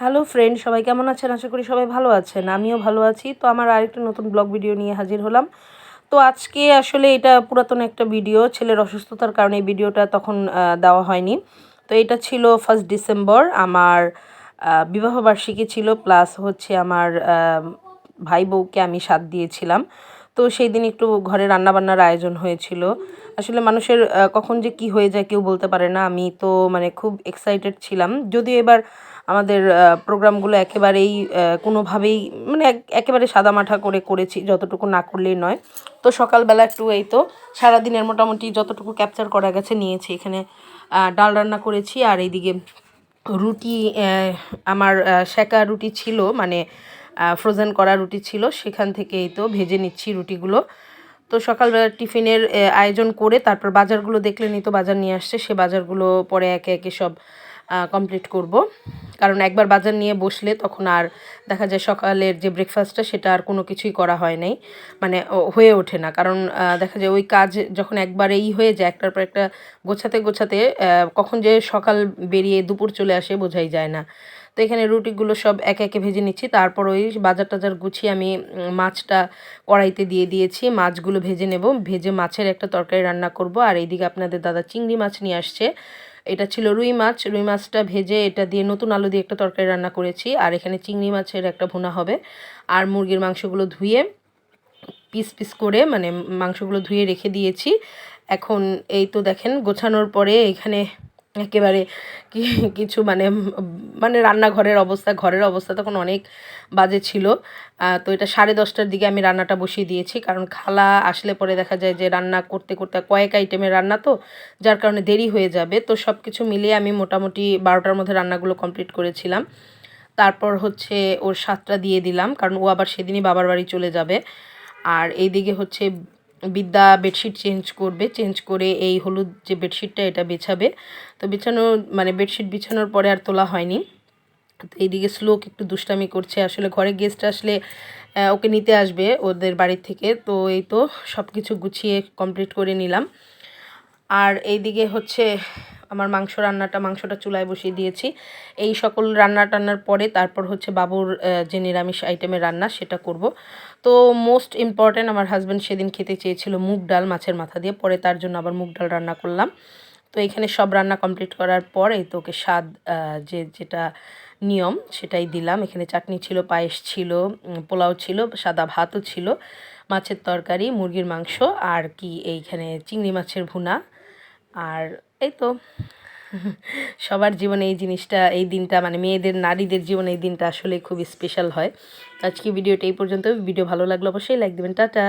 Hello friend সবাই কেমন আছেন? আশা করি সবাই ভালো আছেন। আমিও ভালো আছি। তো আমার আরেকটা নতুন ব্লগ ভিডিও নিয়ে হাজির হলাম। তো আজকে আসলে এটা পুরাতন একটা ভিডিও ছেলের অসুস্থতার কারণে এই ভিডিওটা তখন দেওয়া হয়নি। তো এটা ছিল ফার্স্ট ডিসেম্বর আমার বিবাহবার্ষিকী ছিল প্লাস হচ্ছে আমার ভাই বউকে আমি সাথ দিয়েছিলাম। তো সেই দিন একটু ঘরে রান্নাবান্নার আয়োজন হয়েছিল। আসলে মানুষের কখন যে কি হয়ে যায় কেউ বলতে পারে না। আমি তো মানে খুব এক্সাইটেড ছিলাম। যদিও এবার আমাদের প্রোগ্রামগুলো একেবারেই কোনোভাবেই মানে একেবারে সাদামাঠা করে করেছি, যতটুকু না করলেই নয়। তো সকালবেলা একটু এই তো সারাদিনের মোটামুটি যতটুকু ক্যাপচার করা গেছে নিয়েছি। এখানে ডাল রান্না করেছি আর এইদিকে রুটি আমার শেকা রুটি ছিল। মানে ফ্রোজেন করা রুটি ছিল, সেখান থেকে এই তো ভেজে নিচ্ছি রুটিগুলো। তো সকালবেলা টিফিনের আয়োজন করে তারপর বাজারগুলো দেখলেনই তো বাজার নিয়ে আসছে, সে বাজারগুলো পরে একে একে সব কমপ্লিট করব। কারণ একবার বাজার নিয়ে বসলে তখন আর দেখা যায় সকালের যে ব্রেকফাস্টটা সেটা আর কোনো কিছুই করা হয় নাই। মানে হয়ে ওঠে না। কারণ দেখা যায় ওই কাজ যখন একবারেই হয়ে যায়, একটার পর একটা গোছাতে গোছাতে কখন যে সকাল বেরিয়ে দুপুর চলে আসে বোঝাই যায় না। এখানে রুটিগুলো সব একে একে ভেজে নিচ্ছি। তারপর ওই বাজার টাজার গুছিয়ে আমি মাছটা কড়াইতে দিয়ে দিয়েছি। মাছগুলো ভেজে নেব। ভেজে মাছের একটা তরকারি রান্না করব। আর এইদিকে আপনাদের দাদা চিংড়ি মাছ নিয়ে আসছে। এটা ছিল রুই মাছ। রুই মাছটা ভেজে এটা দিয়ে নতুন আলু দিয়ে একটা তরকারি রান্না করেছি। আর এখানে চিংড়ি মাছের একটা ভুনা হবে। আর মুরগির মাংসগুলো ধুয়ে পিস পিস করে মানে মাংসগুলো ধুয়ে রেখে দিয়েছি। এখন এই তো দেখেন, গোছানোর পরে এখানে একেবারে কি, কিছু মানে মানে রান্নাঘরের অবস্থা, ঘরের অবস্থা তখন অনেক বাজে ছিল। তো এটা সাড়ে দশটার দিকে আমি রান্নাটা বসিয়ে দিয়েছি, কারণ খালা আসলে পরে দেখা যায় যে রান্না করতে করতে কয়েক আইটেমের রান্না তো, যার কারণে দেরি হয়ে যাবে। তো সব কিছু মিলিয়ে আমি মোটামুটি বারোটার মধ্যে রান্নাগুলো কমপ্লিট করেছিলাম। তারপর হচ্ছে ওর সাতটা দিয়ে দিলাম, কারণ ও আবার সেদিনই বাবার বাড়ি চলে যাবে। আর এইদিকে হচ্ছে বিদ্যা বেডশিট চেঞ্জ করবে, চেঞ্জ করে এই হলুদ যে বেডশিটটা এটা বেছাবে। তো বিছানো মানে বেডশিট বিছানোর পরে আর তোলা হয়নি। তো এইদিকে শ্লোক একটু দুষ্টামি করছে। আসলে ঘরে গেস্ট আসলে ওকে নিতে আসবে ওদের বাড়ির থেকে। তো এই তো সব কিছু গুছিয়ে কমপ্লিট করে নিলাম। আর এইদিকে হচ্ছে আমার মাংস রান্নাটা, মাংসটা চুলায় বসিয়ে দিয়েছি। এই সকল রান্না টান্নার পরে তারপর হচ্ছে বাবুর যে নিরামিষ আইটেমের রান্না সেটা করব। তো মোস্ট ইম্পর্ট্যান্ট আমার হাজব্যান্ড সেদিন খেতে চেয়েছিল মুগ ডাল মাছের মাথা দিয়ে, পরে তার জন্য আবার মুগ ডাল রান্না করলাম। তো এখানে সব রান্না কমপ্লিট করার পর এই তো ওকে স্বাদ যে যেটা নিয়ম সেটাই দিলাম। এখানে চাটনি ছিল, পায়েস ছিল পোলাও ছিল, সাদা ভাতও ছিল, মাছের তরকারি, মুরগির মাংস, আর কি এইখানে চিংড়ি মাছের ভুনা, আর এই তো। সবার জীবনে এই জিনিসটা, এই দিনটা মানে মেয়েদের, নারীদের জীবনে এই দিনটা আসলে খুব স্পেশাল হয়। আজকে ভিডিওটা এই পর্যন্ত ভিডিও ভালো লাগল অবশ্যই লাইক দেবেন। টাটা।